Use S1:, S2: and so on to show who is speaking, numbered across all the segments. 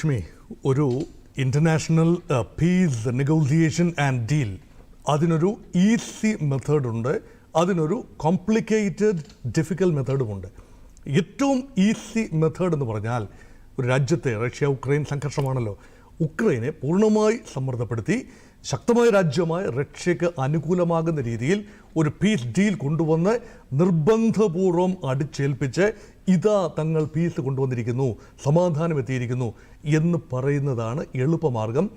S1: ലക്ഷ്മി ഒരു international peace negotiation and deal അതിനൊരു easy മെത്തേഡുണ്ട് അതിനൊരു കോംപ്ലിക്കേറ്റഡ് ഡിഫിക്കൽ മെത്തേഡുമുണ്ട് ഏറ്റവും ഈസി മെത്തേഡ് എന്ന് പറഞ്ഞാൽ ഒരു രാജ്യത്തെ റഷ്യ ഉക്രൈൻ സംഘർഷമാണല്ലോ. ഉക്രൈനെ പൂർണമായി സമ്മർദ്ദപ്പെടുത്തി. ശക്തമായ രാജ്യമായ റഷ്യക്ക് അനുകൂലമാകുന്ന രീതിയിൽ ഒരു പീസ് ഡീൽ കൊണ്ടുവന്ന് നിർബന്ധപൂർവം അടിച്ചേൽപ്പിച്ച് ഇതാ തങ്ങൾ പീസ് കൊണ്ടുവന്നിരിക്കുന്നു സമാധാനം എത്തിയിരിക്കുന്നു എന്ന് പറയുന്നതാണ് എളുപ്പമാർഗം.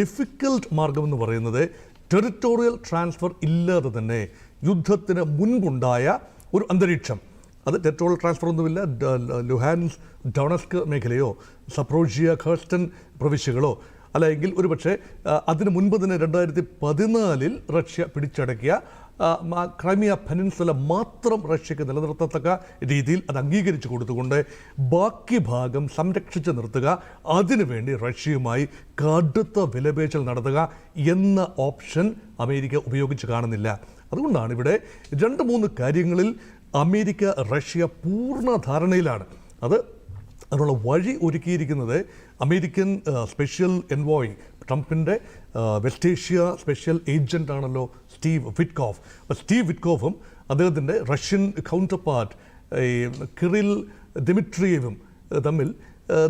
S1: ഡിഫിക്കൽട്ട് മാർഗം എന്ന് പറയുന്നത് ടെറിറ്റോറിയൽ ട്രാൻസ്ഫർ ഇല്ലാതെ തന്നെ യുദ്ധത്തിന് മുൻപുണ്ടായ ഒരു അന്തരീക്ഷം. അത് ടെറിറ്റോറിയൽ ട്രാൻസ്ഫർ ഒന്നുമില്ല ലുഹാൻസ് ഡൊണസ്ക് മേഖലയോ സപ്രോഷിയ ഖേർസ്റ്റൻ പ്രവിശ്യകളോ അല്ലെങ്കിൽ ഒരുപക്ഷെ അതിന് മുൻപ് തന്നെ രണ്ടായിരത്തി പതിനാലിൽ റഷ്യ പിടിച്ചടക്കിയ ക്രൈമിയ പെനിൻസുല മാത്രം റഷ്യക്ക് നിലനിർത്തത്തക്ക രീതിയിൽ അത് അംഗീകരിച്ചു കൊടുത്തുകൊണ്ട് ബാക്കി ഭാഗം സംരക്ഷിച്ച് നിർത്തുക അതിനുവേണ്ടി റഷ്യയുമായി കടുത്ത വിലപേശൽ നടത്തുക എന്ന ഓപ്ഷൻ അമേരിക്ക ഉപയോഗിച്ച് കാണുന്നില്ല. അതുകൊണ്ടാണ് ഇവിടെ രണ്ട് മൂന്ന് കാര്യങ്ങളിൽ അമേരിക്ക റഷ്യ പൂർണ ധാരണയിലാണ്. അത് അതിനുള്ള വഴി ഒരുക്കിയിരിക്കുന്നത് അമേരിക്കൻ സ്പെഷ്യൽ എൻവോയ് ട്രംപിന്റെ വെസ്റ്റ് ഏഷ്യ സ്പെഷ്യൽ ഏജന്റ് ആണല്ലോ സ്റ്റീവ് വിറ്റ്കോഫ്. അപ്പോൾ സ്റ്റീവ് വിറ്റ്കോഫും അദ്ദേഹത്തിന്റെ റഷ്യൻ കൗണ്ടർ പാർട്ട് കിറിൽ ദിമിട്രിയവും തമ്മിൽ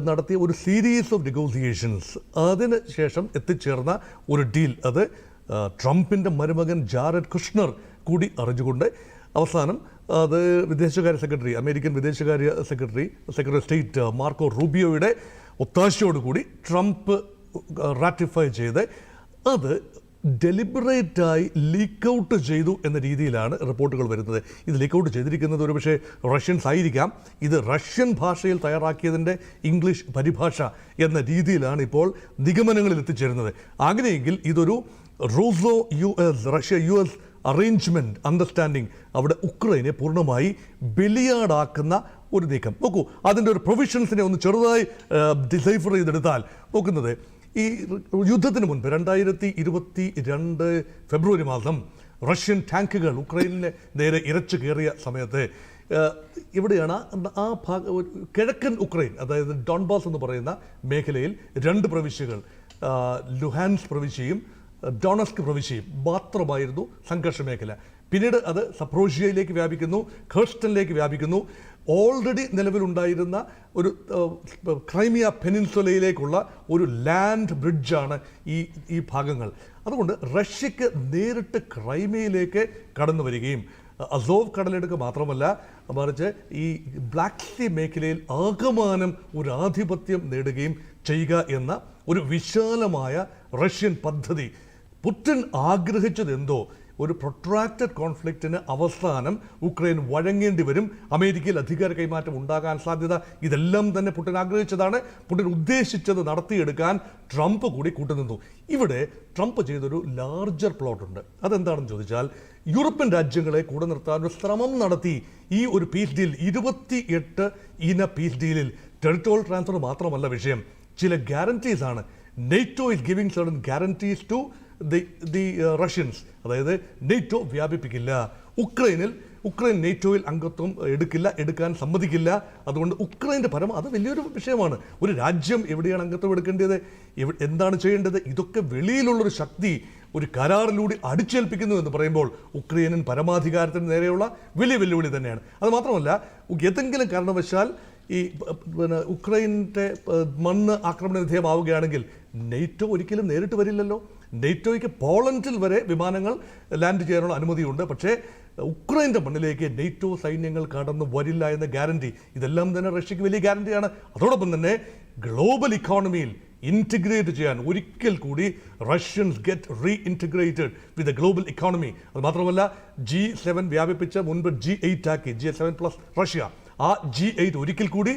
S1: നടത്തിയ ഒരു സീരീസ് ഓഫ് നെഗോസിയേഷൻസ് അതിന് ശേഷം എത്തിച്ചേർന്ന ഒരു ഡീൽ അത് ട്രംപിന്റെ മരുമകൻ ജാരഡ് കുഷ്ണർ കൂടി അറിഞ്ഞുകൊണ്ട് അവസാനം അത് വിദേശകാര്യ സെക്രട്ടറി അമേരിക്കൻ വിദേശകാര്യ സെക്രട്ടറി സെക്രട്ടറി സ്റ്റേറ്റ് മാർക്കോ റൂബിയോയുടെ ഒത്താശയോടുകൂടി ട്രംപ് റാറ്റിഫൈ ചെയ്ത് അത് ഡെലിബറേറ്റായി ലീക്ക് ഔട്ട് ചെയ്തു എന്ന രീതിയിലാണ് റിപ്പോർട്ടുകൾ വരുന്നത്. ഇത് ലീക്ക് ഔട്ട് ചെയ്തിരിക്കുന്നത് ഒരുപക്ഷെ റഷ്യൻസ് ആയിരിക്കാം. ഇത് റഷ്യൻ ഭാഷയിൽ തയ്യാറാക്കിയതിന്റെ ഇംഗ്ലീഷ് പരിഭാഷ എന്ന രീതിയിലാണ് ഇപ്പോൾ നിഗമനങ്ങളിൽ എത്തിച്ചേരുന്നത്. അങ്ങനെയെങ്കിൽ ഇതൊരു Rousseau U S Russia U S arrangement understanding അവിടെ ഉക്രൈനെ പൂർണമായി ബലിയാടാക്കുന്ന ഒരു നീക്കം. നോക്കൂ അതിന്റെ ഒരു പ്രൊവിഷൻസിനെ ഒന്ന് ചെറുതായി ഡിസൈഫർ ചെയ്തെടുത്താൽ നോക്കുന്നത് ഈ യുദ്ധത്തിന് മുൻപ് രണ്ടായിരത്തി ഇരുപത്തി രണ്ട് ഫെബ്രുവരി മാസം റഷ്യൻ ടാങ്കുകൾ ഉക്രൈനിലെ നേരെ ഇരച്ചു കയറിയ സമയത്ത് ഇവിടെയാണ് ആ ഭാഗ കിഴക്കൻ ഉക്രൈൻ അതായത് ഡോൺബാസ് എന്ന് പറയുന്ന മേഖലയിൽ രണ്ട് പ്രവിശ്യകൾ ലുഹാൻസ് പ്രവിശ്യയും ഡൊണസ്ക് പ്രവിശ്യയും മാത്രമായിരുന്നു സംഘർഷ മേഖല പിന്നീട് അത് സപ്രോഷ്യയിലേക്ക് വ്യാപിക്കുന്നു ഖേർസ്റ്റനിലേക്ക് വ്യാപിക്കുന്നു. ഓൾറെഡി നിലവിലുണ്ടായിരുന്ന ഒരു ക്രൈമിയ പെനിൻസുലയിലേക്കുള്ള ഒരു ലാൻഡ് ബ്രിഡ്ജാണ് ഈ ഈ ഭാഗങ്ങൾ. അതുകൊണ്ട് റഷ്യക്ക് നേരിട്ട് ക്രൈമിയയിലേക്ക് കടന്നു വരികയും അസോവ് കടലെടുക്ക് മാത്രമല്ല മറിച്ച് ഈ ബ്ലാക്ക് സീ മേഖലയിൽ ആകമാനം ഒരു ആധിപത്യം നേടുകയും ചെയ്യുക എന്ന ഒരു വിശാലമായ റഷ്യൻ പദ്ധതി പുടിൻ ആഗ്രഹിച്ചത് എന്തോ ഒരു പ്രൊട്രാക്റ്റഡ് കോൺഫ്ലിക്റ്റിന് അവസാനം ഉക്രൈൻ വഴങ്ങേണ്ടി വരും. അമേരിക്കയിൽ അധികാര കൈമാറ്റം ഉണ്ടാകാൻ സാധ്യത ഇതെല്ലാം തന്നെ പുടിൻ ആഗ്രഹിച്ചതാണ്. പുടിൻ ഉദ്ദേശിച്ചത് നടത്തിയെടുക്കാൻ ട്രംപ് കൂടി കൂട്ടുനിന്നു. ഇവിടെ ട്രംപ് ചെയ്തൊരു ലാർജർ പ്ലോട്ടുണ്ട് അതെന്താണെന്ന് ചോദിച്ചാൽ യൂറോപ്യൻ രാജ്യങ്ങളെ കൂടെ നിർത്താൻ ഒരു ശ്രമം നടത്തി. ഈ ഒരു പീസ് ഡീൽ ഇരുപത്തി എട്ട് ഇന പീസ് ഡീലിൽ ടെറിട്ടോറിയൽ ട്രാൻസ്ഫർ മാത്രമല്ല വിഷയം. ചില ഗ്യാരണ്ടീസ് ആണ്. NATO is giving certain guarantees to the the Russians അതായത് നെയ്റ്റോ വ്യാപിപ്പിക്കില്ല. ഉക്രൈനിൽ ഉക്രൈൻ നെയ്റ്റോയിൽ അംഗത്വം എടുക്കില്ല എടുക്കാൻ സമ്മതിക്കില്ല. അതുകൊണ്ട് ഉക്രൈന്റെ പരമ അത് വലിയൊരു വിഷയമാണ്. ഒരു രാജ്യം എവിടെയാണ് അംഗത്വം എടുക്കേണ്ടത്? എന്താണ് ചെയ്യേണ്ടത്? ഇതൊക്കെ വെളിയിലുള്ളൊരു ശക്തി ഒരു കരാറിലൂടെ അടിച്ചേൽപ്പിക്കുന്നു എന്ന് പറയുമ്പോൾ ഉക്രൈനൻ പരമാധികാരത്തിന് നേരെയുള്ള വലിയ വെല്ലുവിളി തന്നെയാണ്. അത് മാത്രമല്ല ഏതെങ്കിലും കാരണവശാൽ ഈ പിന്നെ ഉക്രൈന്റെ മണ്ണ് ആക്രമണ വിധേയമാവുകയാണെങ്കിൽ നെയ്റ്റോ ഒരിക്കലും നേരിട്ട് വരില്ലല്ലോ. നെയ്റ്റോയ്ക്ക് പോളണ്ടിൽ വരെ വിമാനങ്ങൾ ലാൻഡ് ചെയ്യാനുള്ള അനുമതിയുണ്ട്. പക്ഷേ ഉക്രൈന്റെ മണ്ണിലേക്ക് നെയ്റ്റോ സൈന്യങ്ങൾ കടന്നു വരില്ല എന്ന ഗ്യാരണ്ടി ഇതെല്ലാം തന്നെ റഷ്യക്ക് വലിയ ഗ്യാരണ്ടിയാണ്. അതോടൊപ്പം തന്നെ ഗ്ലോബൽ ഇക്കോണമിയിൽ ഇന്റിഗ്രേറ്റ് ചെയ്യാൻ ഒരിക്കൽ കൂടി Russians get reintegrated with a global economy. അത് മാത്രമല്ല ജി സെവൻ വ്യാപിപ്പിച്ച മുൻപ് ജി എയ്റ്റ് ആക്കി ജി സെവൻ പ്ലസ് റഷ്യ. ആ ജി എയ്റ്റ് ഒരിക്കൽ കൂടി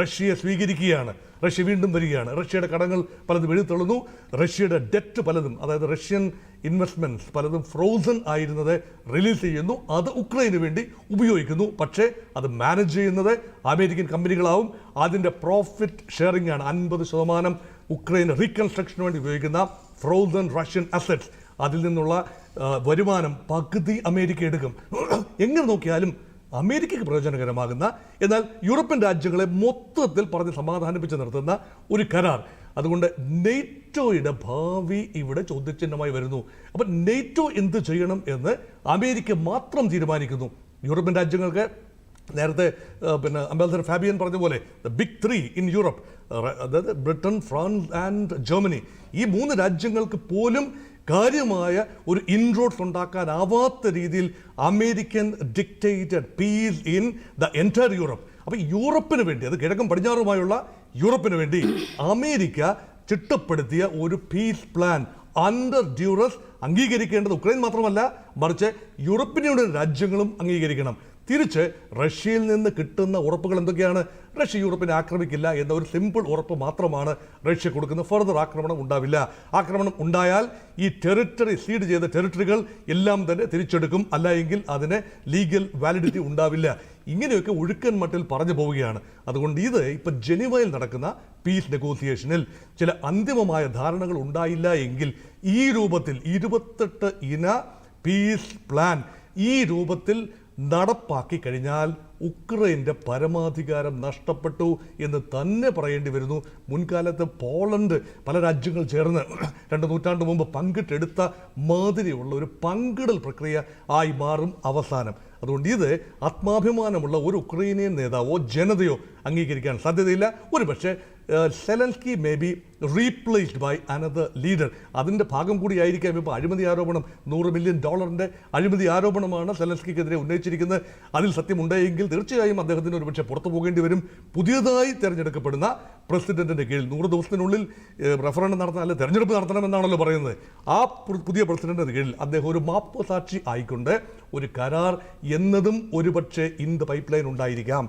S1: റഷ്യയെ സ്വീകരിക്കുകയാണ്. റഷ്യ വീണ്ടും വരികയാണ്. റഷ്യയുടെ കടങ്ങൾ പലതും എഴുത്തള്ളുന്നു റഷ്യയുടെ ഡെറ്റ് പലതും അതായത് റഷ്യൻ ഇൻവെസ്റ്റ്മെന്റ്സ് പലതും ഫ്രോസൺ ആയിരുന്നത് റിലീസ് ചെയ്യുന്നു. അത് ഉക്രൈന് വേണ്ടി ഉപയോഗിക്കുന്നു. പക്ഷേ അത് മാനേജ് ചെയ്യുന്നത് അമേരിക്കൻ കമ്പനികളാവും. അതിന്റെ പ്രോഫിറ്റ് ഷെയറിംഗ് ആണ്. അൻപത് ശതമാനം ഉക്രൈൻ റീകൺസ്ട്രക്ഷന് വേണ്ടി ഉപയോഗിക്കുന്ന ഫ്രോസൺ റഷ്യൻ അസറ്റ്സ് അതിൽ നിന്നുള്ള വരുമാനം പകുതി അമേരിക്ക എടുക്കും. എങ്ങനെ നോക്കിയാലും അമേരിക്കയ്ക്ക് പ്രയോജനകരമാകുന്ന എന്നാൽ യൂറോപ്യൻ രാജ്യങ്ങളെ മൊത്തത്തിൽ പറഞ്ഞ് സമാധാനിപ്പിച്ച് നിർത്തുന്ന ഒരു കരാർ. അതുകൊണ്ട് നെയ്റ്റോയുടെ ഭാവി ഇവിടെ ചോദ്യചിഹ്നമായി വരുന്നു. അപ്പം നെയ്റ്റോ എന്ത് ചെയ്യണം എന്ന് അമേരിക്ക മാത്രം തീരുമാനിക്കുന്നു. യൂറോപ്യൻ രാജ്യങ്ങൾക്ക് നേരത്തെ പിന്നെ അംബാസഡർ ഫാബിയൻ പറഞ്ഞ പോലെ the big three in Europe അതായത് ബ്രിട്ടൻ ഫ്രാൻസ് ആൻഡ് ജർമ്മനി ഈ മൂന്ന് രാജ്യങ്ങൾക്ക് പോലും കാര്യമായ ഒരു ഇൻറോഡ്സ് ഉണ്ടാക്കാനാവാത്ത രീതിയിൽ American dictated peace in the entire Europe അപ്പോൾ യൂറോപ്പിന് വേണ്ടി അത് കിഴക്കും പടിഞ്ഞാറുമായുള്ള യൂറോപ്പിന് വേണ്ടി അമേരിക്ക ചിട്ടപ്പെടുത്തിയ ഒരു പീസ് പ്ലാൻ അണ്ടർ ഡ്യൂറസ് അംഗീകരിക്കേണ്ടത് ഉക്രൈൻ മാത്രമല്ല മറിച്ച് യൂറോപ്യൻ യൂണിയൻ രാജ്യങ്ങളും അംഗീകരിക്കണം. തിരിച്ച് റഷ്യയിൽ നിന്ന് കിട്ടുന്ന ഉറപ്പുകൾ എന്തൊക്കെയാണ്? റഷ്യ യൂറോപ്പിനെ ആക്രമിക്കില്ല എന്ന ഒരു സിമ്പിൾ ഉറപ്പ് മാത്രമാണ് റഷ്യ കൊടുക്കുന്നത് ഫർദർ ആക്രമണം ഉണ്ടാവില്ല. ആക്രമണം ഉണ്ടായാൽ ഈ ടെറിട്ടറി സീഡ് ചെയ്ത ടെറിട്ടറികൾ എല്ലാം തന്നെ തിരിച്ചെടുക്കും. അല്ല എങ്കിൽ അതിന് ലീഗൽ വാലിഡിറ്റി ഉണ്ടാവില്ല. ഇങ്ങനെയൊക്കെ ഒഴുക്കൻ മട്ടിൽ പറഞ്ഞു പോവുകയാണ്. അതുകൊണ്ട് ഇത് ഇപ്പം ജനീവയിൽ നടക്കുന്ന പീസ് നെഗോസിയേഷനിൽ ചില അന്തിമമായ ധാരണകൾ ഉണ്ടായില്ല എങ്കിൽ ഈ രൂപത്തിൽ ഇരുപത്തെട്ട് ഇന പീസ് പ്ലാൻ ഈ രൂപത്തിൽ നടപ്പാക്കി കഴിഞ്ഞാൽ ഉക്രൈന്റെ പരമാധികാരം നഷ്ടപ്പെട്ടു എന്ന് തന്നെ പറയേണ്ടി വരുന്നു. മുൻകാലത്ത് പോളണ്ട് പല രാജ്യങ്ങൾ ചേർന്ന് രണ്ട് നൂറ്റാണ്ട് മുമ്പ് പങ്കിട്ടെടുത്ത മാതിരിയുള്ള ഒരു പങ്കിടൽ പ്രക്രിയ ആയി മാറും അവസാനം. അതുകൊണ്ട് ഇത് ആത്മാഭിമാനമുള്ള ഒരു ഉക്രൈനിയൻ നേതാവോ ജനതയോ അംഗീകരിക്കാൻ സാധ്യതയില്ല. ഒരു പക്ഷേ Zelensky may be replaced by another leader അതിന്റെ ഭാഗം കൂടിയായിരിക്കാം ഇപ്പോൾ അഴിമതി ആരോപണം. നൂറ് മില്യൺ ഡോളറിന്റെ അഴിമതി ആരോപണമാണ് സെലൻസ്കിക്കെതിരെ ഉന്നയിച്ചിരിക്കുന്നത്. അതിൽ സത്യമുണ്ടെങ്കിൽ തീർച്ചയായും അദ്ദേഹത്തിന് ഒരുപക്ഷെ പുറത്തു പോകേണ്ടി വരും. പുതിയതായി തിരഞ്ഞെടുക്കപ്പെടുന്ന പ്രസിഡന്റിന്റെ കീഴിൽ നൂറ് ദിവസത്തിനുള്ളിൽ റഫറൻഡം നടത്താൻ അല്ലെ തെരഞ്ഞെടുപ്പ് നടത്തണമെന്നാണല്ലോ പറയുന്നത്. ആ പുതിയ പ്രസിഡന്റിന്റെ കീഴിൽ അദ്ദേഹം ഒരു മാപ്പ് സാക്ഷി ആയിക്കൊണ്ട് ഒരു കരാർ എന്നതും ഒരുപക്ഷെ ഇൻ പൈപ്പ് ലൈൻ ഉണ്ടായിരിക്കാം.